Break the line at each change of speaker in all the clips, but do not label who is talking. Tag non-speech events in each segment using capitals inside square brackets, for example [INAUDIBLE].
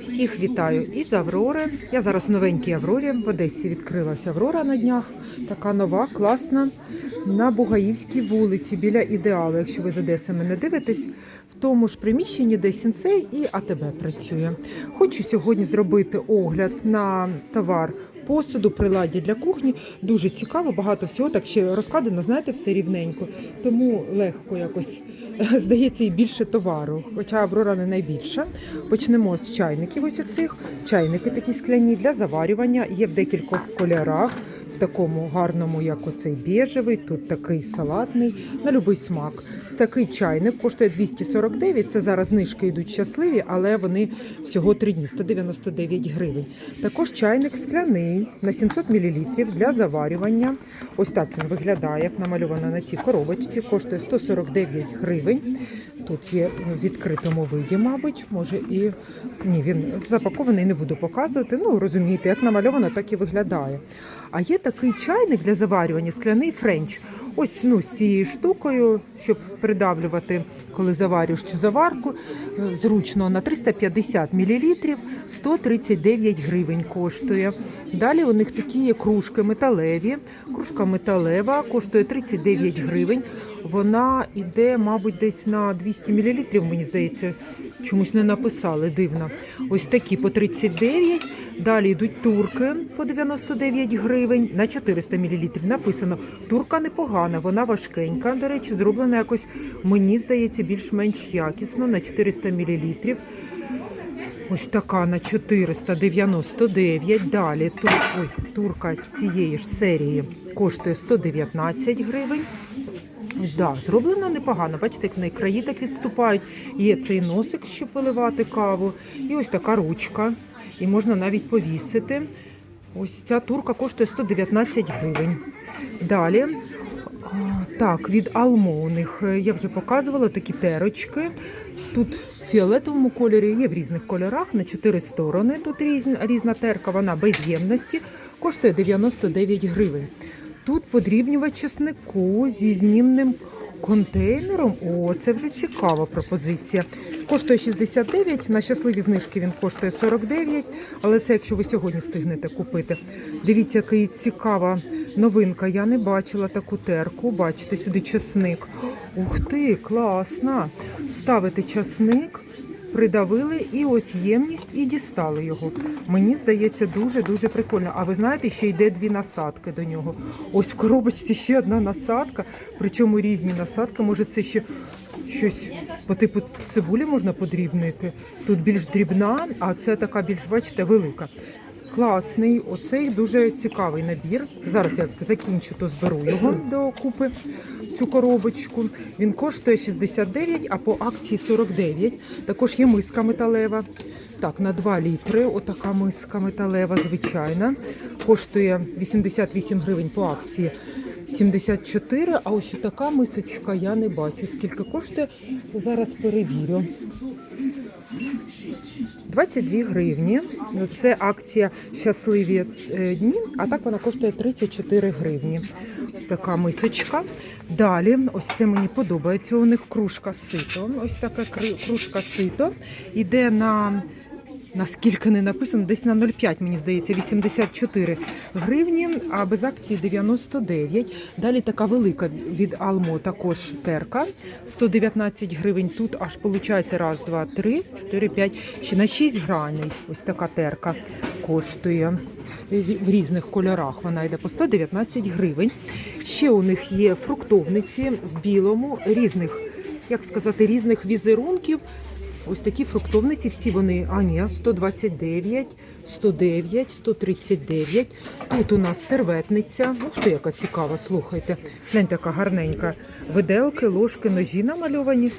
Всіх вітаю із Аврори. Я зараз в новенькій Аврорі. В Одесі відкрилася Аврора на днях. Така нова, класна. На Бугаївській вулиці біля ідеалу. Якщо ви з Одеси мене дивитесь, в тому ж приміщенні, де Сінсей і АТБ працює. Хочу сьогодні зробити огляд на товар посуду, приладдя для кухні. Дуже цікаво, багато всього так ще розкладено, знаєте, все рівненько. Тому легко якось [LAUGHS] здається і більше товару. Хоча Аврора не найбільша. Почнемо з чайників. Ось оцих. Чайники такі скляні для заварювання. Є в декількох кольорах. В такому гарному, як оцей біжевий, тут такий салатний, на будь-який смак. Такий чайник коштує 249. Це зараз знижки йдуть щасливі, але вони всього 3 дні 199 гривень. Також чайник скляний на 700 мл для заварювання. Ось так він виглядає, як намальовано на цій коробочці. Коштує 149 гривень. Тут є в відкритому виді, мабуть, може і ні, він запакований, не буду показувати. Ну розумієте, як намальовано, так і виглядає. А є такий чайник для заварювання, скляний френч. Ось ну, з цією штукою, щоб придавлювати, коли заварюєш цю заварку. е, Зручно на 350 мл 139 гривень коштує. Далі у них такі є кружки металеві. Кружка металева коштує 39 гривень. Вона йде, мабуть, десь на 200 мл, мені здається, чомусь не написали. Дивно. Ось такі по 39. Далі йдуть турки по 99 гривень на 400 мл. Написано, турка непогана, вона важкенька. До речі, зроблена якось, мені здається, більш-менш якісно на 400 мл. Ось така на 499. Далі тут ой, турка з цієї ж серії коштує 119 гривень. Да, зроблена непогано. Бачите, як в краї так відступають. Є цей носик, щоб виливати каву. І ось така ручка. І можна навіть повісити. Ось ця турка коштує 119 гривень. Далі. Так, від Алмо у них е, я вже показувала такі терочки. Тут в фіолетовому кольорі, є в різних кольорах на чотири сторони. Тут різна, різна терка, вона без ємності, коштує 99 гривень. Тут подрібнювач чеснику зі знімним контейнером. О, це вже цікава пропозиція. Коштує 69, на щасливі знижки він коштує 49, але це якщо ви сьогодні встигнете купити. Дивіться, який цікава новинка. Я не бачила таку терку. Бачите, сюди чесник. Ух ти, класна! Ставите часник. Придавили і ось ємність і дістали його. Мені здається, дуже-дуже прикольно. А ви знаєте, ще йде дві насадки до нього. Ось в коробочці ще одна насадка, причому різні насадки. Може, це ще щось по типу цибулі можна подрібнити. Тут більш дрібна, а це така більш, бачите, велика. Класний, оцей дуже цікавий набір. Зараз я закінчу, то зберу його до купи цю коробочку. Він коштує 69, а по акції 49. Також є миска металева. Так, на 2 літри. Отака миска металева, звичайна. Коштує 88 гривень по акції. 74, а ось така мисочка я не бачу. Скільки коштує? Зараз перевірю. 22 гривні. Це акція щасливі е, дні, а так вона коштує 34 гривні. Ось така мисочка. Далі, ось це мені подобається. У них кружка сито. Ось така кружка сито. Іде на Наскільки не написано, десь на 0,5, мені здається, 84 гривні, а без акції 99. Далі така велика від Алмо, також терка. 119 гривень. Тут аж виходить раз, два, три, чотири, п'ять, ще на 6 граней. Ось така терка коштує в різних кольорах. Вона йде по 119 гривень. Ще у них є фруктовниці в білому, різних, як сказати, різних візерунків. Ось такі фруктовниці, всі вони, а ні, 129, 109, 139. Тут у нас серветниця. Ух ти, яка цікава, слухайте. Глянь, така гарненька. Виделки, ложки, ножі намальовані.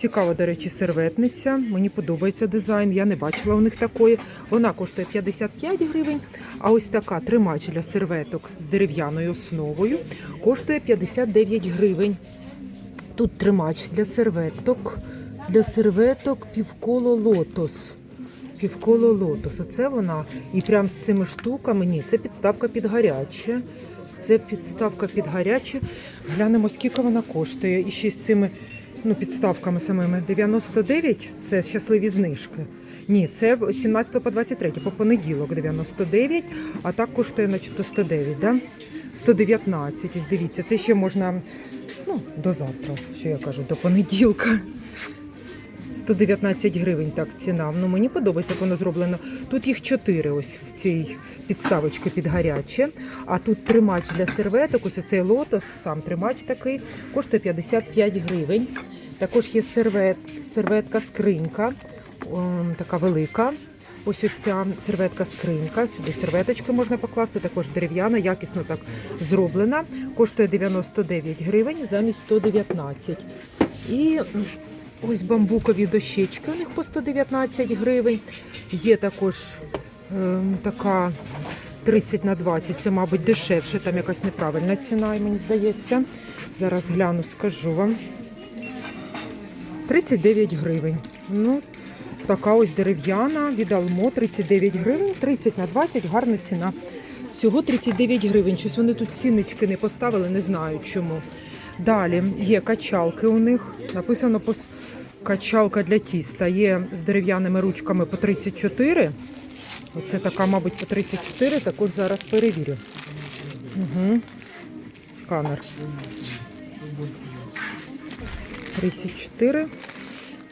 Цікава, до речі, серветниця. Мені подобається дизайн. Я не бачила у них такої. Вона коштує 55 гривень. А ось така тримач для серветок з дерев'яною основою коштує 59 гривень. Тут тримач для серветок. Для серветок півколо лотос. Півколо лотос. Оце вона. І прям з цими штуками. Ні, це підставка під гаряче. Це підставка під гаряче. Глянемо, скільки вона коштує. І ще з цими ну, підставками самими 99 це щасливі знижки. Ні, це 17 по 23, по понеділок 99, а так коштує начебто 109, да? 119, ось дивіться, це ще можна ну, до завтра, що я кажу, до понеділка. 119 гривень так ціна. Ну мені подобається, як воно зроблено. Тут їх 4 ось в цій підставочці під гаряче. А тут тримач для серветок, ось цей лотос, сам тримач такий, коштує 55 гривень. Також є сервет, серветка скринька, ом, така велика. Ось оця серветка скринька. Сюди серветочки можна покласти, також дерев'яна, якісно так зроблена. Коштує 99 гривень замість 119. І ось бамбукові дощечки. У них по 119 гривень. Є також ем, така 30 на 20, це, мабуть, дешевше, там якась неправильна ціна, мені здається. Зараз гляну, скажу вам. 39 гривень. Ну, така ось дерев'яна від Алмо 39 гривень, 30 на 20, гарна ціна. Всього 39 гривень. Щось вони тут ціннички не поставили, не знаю чому. Далі є качалки у них. Написано пос- качалка для тіста. Є з дерев'яними ручками по 34. Оце така, мабуть, по 34, також зараз перевірю. Угу. Сканер. 34.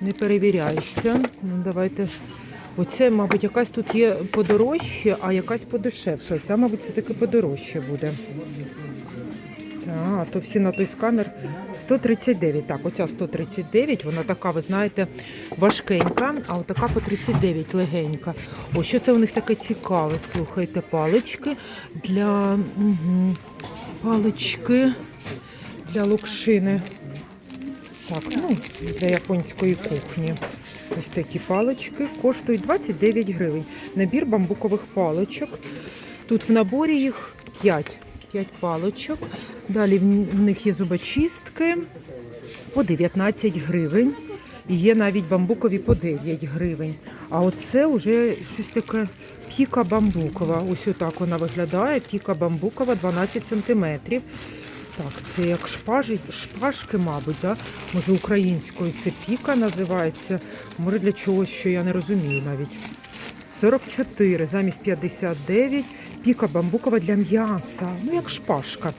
Не перевіряється. Ну, давайте. Оце, мабуть, якась тут є подорожче, а якась подешевше. Оця, мабуть, все-таки подорожче буде. А, то всі на той сканер 139. Так, оця 139, вона така, ви знаєте, важкенька, а отака по 39 легенька. О, що це у них таке цікаве? Слухайте, палички для угу, палички для локшини. Так, ну, для японської кухні. Ось такі палички коштують 29 гривень. Набір бамбукових паличок. Тут в наборі їх 5. 5 паличок. Далі в в них є зубочистки по 19 гривень. І є навіть бамбукові по 9 гривень. А оце вже щось таке піка бамбукова. Ось отак вона виглядає. Піка бамбукова 12 сантиметрів. Так, це як шпажі, шпажки, мабуть, да? може українською це піка називається. Може для чогось, що я не розумію навіть. 44 замість 59. Піка бамбукова для м'яса. Ну, як шпажка.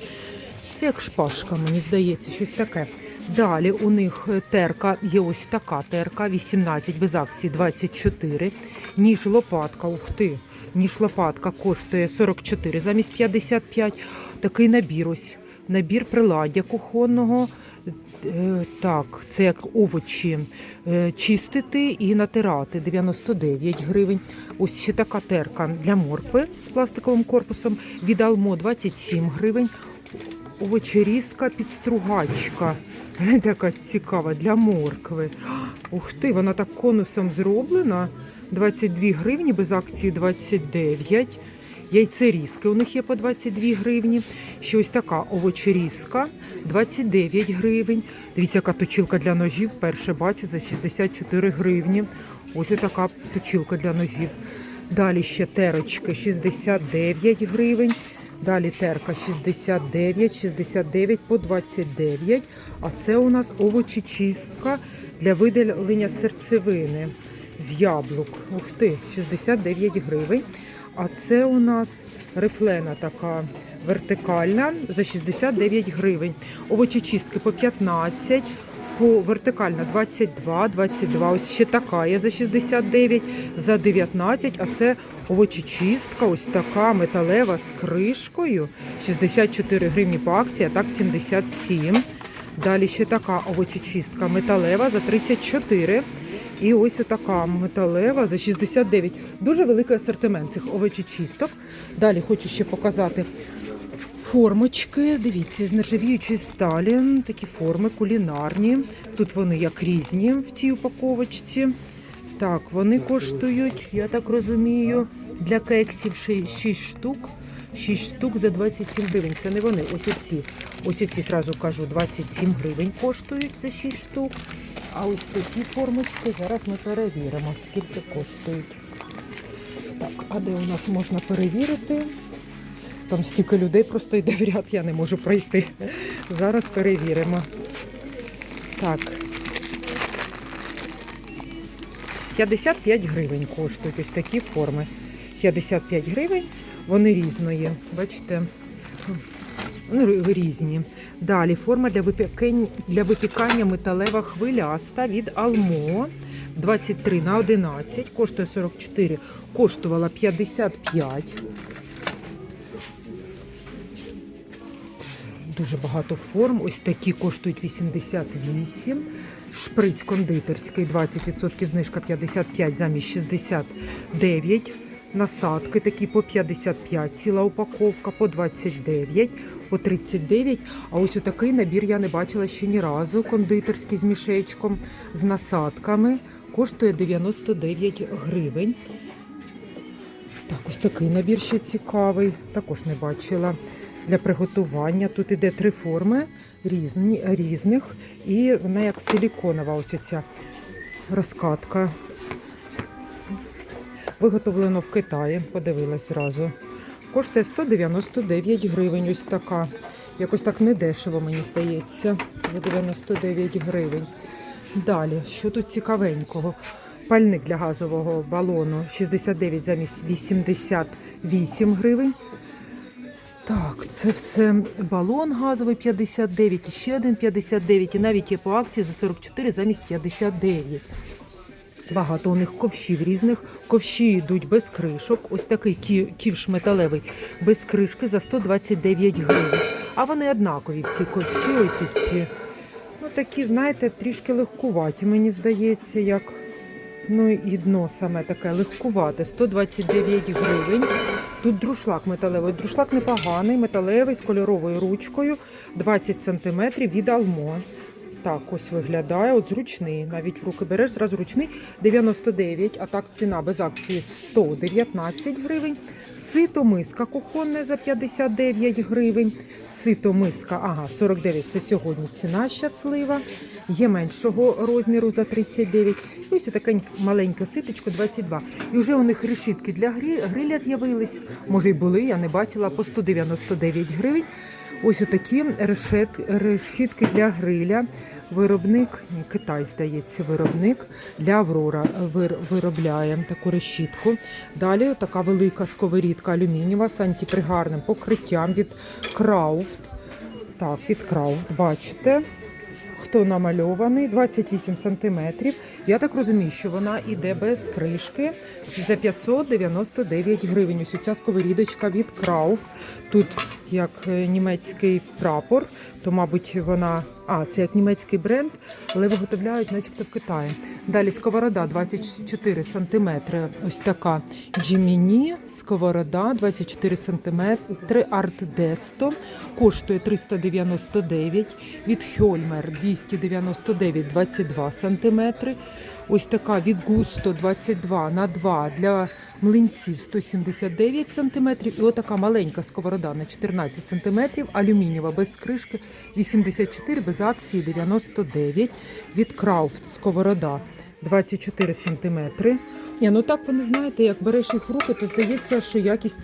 Це як шпажка, мені здається, щось таке. Далі у них е, терка, є ось така терка, 18 без акції 24. Ніж лопатка, ух ти, ніж лопатка коштує 44 замість 55. Такий набір ось. Набір приладдя кухонного. Е, Так, це як овочі е, чистити і натирати 99 гривень. Ось ще така терка для моркви з пластиковим корпусом від Алмо 27 гривень. Овочерізка підстругачка. Така цікава для моркви. Ух ти, вона так конусом зроблена. 22 гривні, без акції 29. Яйцерізки у них є по 22 гривні. Ще ось така овочерізка 29 гривень. Дивіться, яка точилка для ножів. Перше бачу за 64 гривні. Ось така точилка для ножів. Далі ще терочки 69 гривень. Далі терка 69, 69 по 29. А це у нас овочечистка для видалення серцевини з яблук. Ух ти, 69 гривень. А це у нас рифлена така вертикальна за 69 гривень. Овочечистки по 15, по вертикальна 22, 22. Ось ще така є за 69, за 19. А це овочечистка, ось така металева з кришкою. 64 гривні по акції, а так 77. Далі ще така овочечистка металева за 34. І ось така металева за 69. Дуже великий асортимент цих овочечисток. Далі хочу ще показати формочки. Дивіться, з нержавіючої сталі. Такі форми кулінарні. Тут вони як різні в цій упаковочці. Так, вони коштують, я так розумію, для кексів 6 штук. 6 штук за 27 гривень. Це не вони. Ось оці. Ось оці, зразу кажу, 27 гривень коштують за 6 штук. А ось такі формочки зараз ми перевіримо, скільки коштують. Так, а де у нас можна перевірити? Там стільки людей просто йде в ряд, я не можу пройти. Зараз перевіримо. Так. 55 гривень коштують ось такі форми. 55 гривень, вони різної. Бачите? Різні. Далі форма для випікання, для випікання металева хвиляста від Алмо. 23 на 11, коштує 44, коштувала 55. Дуже багато форм. Ось такі коштують 88. Шприц кондитерський 20% знижка 55 замість 69. Насадки такі по 55, ціла упаковка, по 29, по 39. А ось такий набір я не бачила ще ні разу. Кондитерський з мішечком, з насадками. Коштує 99 гривень. Так, ось такий набір ще цікавий. Також не бачила. Для приготування тут іде три форми різні, різних, і вона як силіконова, ось ця розкатка. Виготовлено в Китаї, подивилась зразу. Коштує 199 гривень. Ось така. Якось так недешево, мені здається, за 99 гривень. Далі, що тут цікавенького? Пальник для газового балону 69 замість 88 гривень. Так, це все балон газовий 59, і ще один 59, і навіть є по акції за 44 замість 59. Багато у них ковшів різних. Ковші йдуть без кришок. Ось такий кі- ківш металевий без кришки за 129 гривень. А вони однакові всі ковші, ось ці. Ну такі, знаєте, трішки легкуваті, мені здається, як. Ну і дно саме таке легкувате, 129 гривень. Тут друшлак металевий. Друшлак непоганий, металевий з кольоровою ручкою, 20 см від Алмо. Так, ось виглядає, от зручний. Навіть в руки береш, зразу ручний 99, а так ціна без акції 119 гривень. Сито миска кухонне за 59 гривень. Сито миска, ага, 49 це сьогодні ціна щаслива. Є меншого розміру за 39. І ось таке маленьке ситочко 22. І вже у них решітки для гриля з'явились. Може й були, я не бачила, по 199 гривень. Ось отакі решітки для гриля. Виробник, Китай, здається, виробник для Аврора вир- виробляє таку решітку. Далі така велика сковорідка алюмінієва з антипригарним покриттям від Крауфт. Так, від Крауфт, бачите. Хто намальований, 28 сантиметрів. Я так розумію, що вона йде без кришки за 599 гривень. Ось ця сковорідочка від Крауфт. Тут як е, німецький прапор, то, мабуть, вона. А, це як німецький бренд, але виготовляють, начебто, в Китаї. Далі сковорода 24 сантиметри. Ось така Джиміні. Сковорода 24 сантиметри. Арт Десто. Коштує 399. Від Хьольмер 299 22 сантиметри. Ось така від Густо 22 на 2 для млинців 179 сантиметрів. І отака маленька сковорода на 14 сантиметрів. Алюмінієва без кришки 84 без акції 99. Від Крауфт сковорода 24 сантиметри. Ні, ну так вони знаєте, як береш їх в руки, то здається, що якість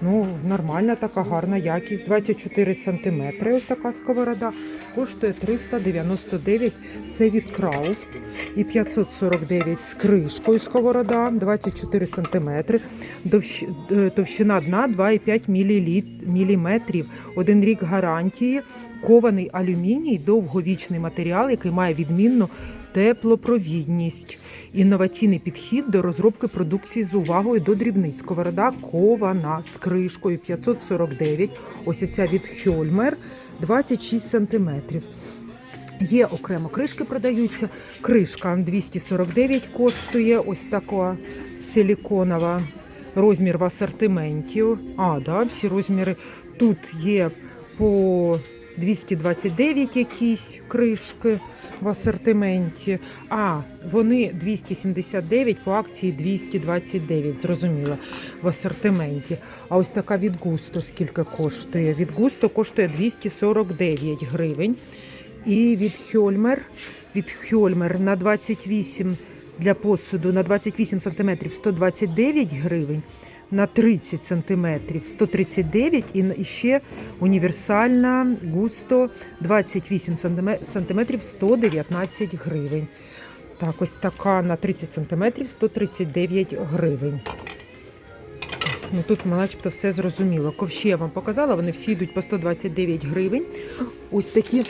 ну, нормальна, така гарна якість. 24 сантиметри. Ось така сковорода. Коштує 399. Це від Крауфт. І 549 з кришкою сковорода, 24 сантиметри. Довщ- е, Товщина дна 2,5 міліліт- міліметрів. Один рік гарантії. Кований алюміній, довговічний матеріал, який має відмінну теплопровідність, інноваційний підхід до розробки продукції з увагою до дрібниць. Сковорода кована з кришкою 549. Ось ця від Хьольмер 26 сантиметрів. Є окремо кришки продаються. Кришка 249 коштує. Ось така силіконова. Розмір в асортименті. А, да, всі розміри. Тут є по 229 якісь кришки в асортименті. А, вони 279 по акції 229, зрозуміло, в асортименті. А ось така від Густо скільки коштує? Від Густо коштує 249 гривень. І від Хьольмер, від Хьольмер на 28 для посуду на 28 см 129 гривень, на 30 см 139 і ще універсальна густо 28 см 119 гривень. Так, ось така на 30 см 139 гривень. Ну тут начебто все зрозуміло. Ковші я вам показала, вони всі йдуть по 129 гривень. Ось такі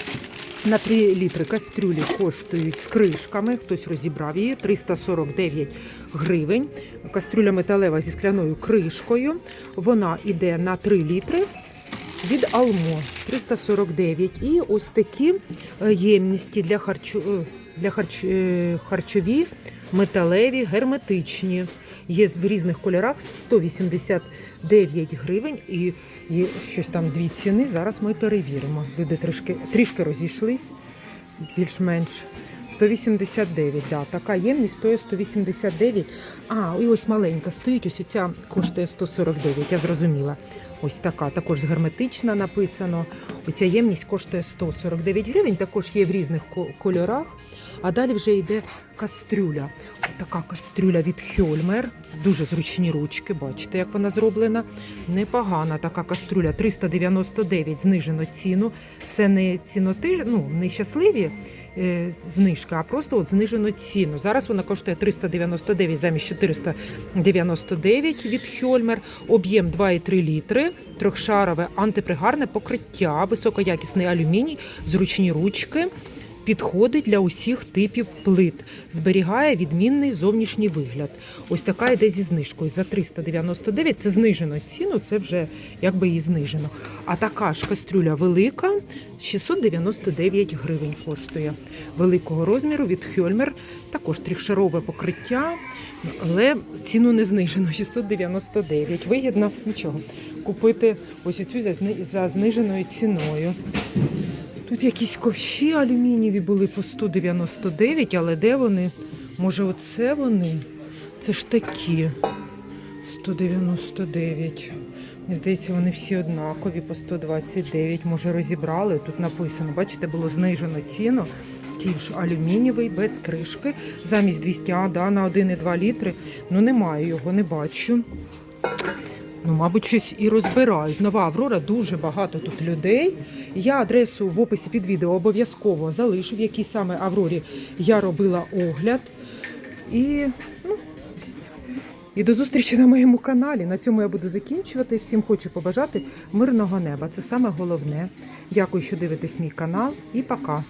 на 3 літри кастрюлі коштують з кришками. Хтось розібрав її 349 гривень. Кастрюля металева зі скляною кришкою. Вона йде на 3 літри. Від Алмо 349. І ось такі е, ємності для, харчу, е, для харч, е, харчові, металеві, герметичні. Є в різних кольорах 189 гривень і є щось там дві ціни. Зараз ми перевіримо. Люди трішки, трішки розійшлись, більш-менш. 189, да, така ємність стоїть 189. А, і ось маленька стоїть, ось ця коштує 149, я зрозуміла. Ось така, також герметична написано. Оця ємність коштує 149 гривень, також є в різних кольорах. А далі вже йде кастрюля. Така кастрюля від Хьольмер. Дуже зручні ручки, бачите, як вона зроблена. Непогана така кастрюля 399 знижено ціну. Це не ціноти, ну не щасливі е, знижка, а просто от знижено ціну. Зараз вона коштує 399 замість 499 від Хьольмер. Об'єм 2,3 літри, трьохшарове антипригарне покриття, високоякісний алюміній, зручні ручки. Підходить для усіх типів плит, зберігає відмінний зовнішній вигляд. Ось така йде зі знижкою за 399. Це знижено ціну, це вже якби її знижено. А така ж кастрюля велика 699 гривень коштує. Великого розміру від Хьольмер, також трьохшарове покриття, але ціну не знижено 699. Вигідно нічого. Купити ось цю за зниженою ціною. Тут якісь ковші алюмінієві були по 199, але де вони? Може, оце вони? Це ж такі 199. Мені здається, вони всі однакові по 129. Може, розібрали. Тут написано, бачите, було знижено ціну. Ж алюмінієвий без кришки. Замість 200, а, да, на 1,2 літри. Ну, немає його, не бачу. Ну, мабуть, щось і розбирають. Нова Аврора, дуже багато тут людей. Я адресу в описі під відео обов'язково залишу, в якій саме Аврорі я робила огляд. І, ну, і до зустрічі на моєму каналі. На цьому я буду закінчувати. Всім хочу побажати мирного неба. Це саме головне. Дякую, що дивитесь мій канал, і пока.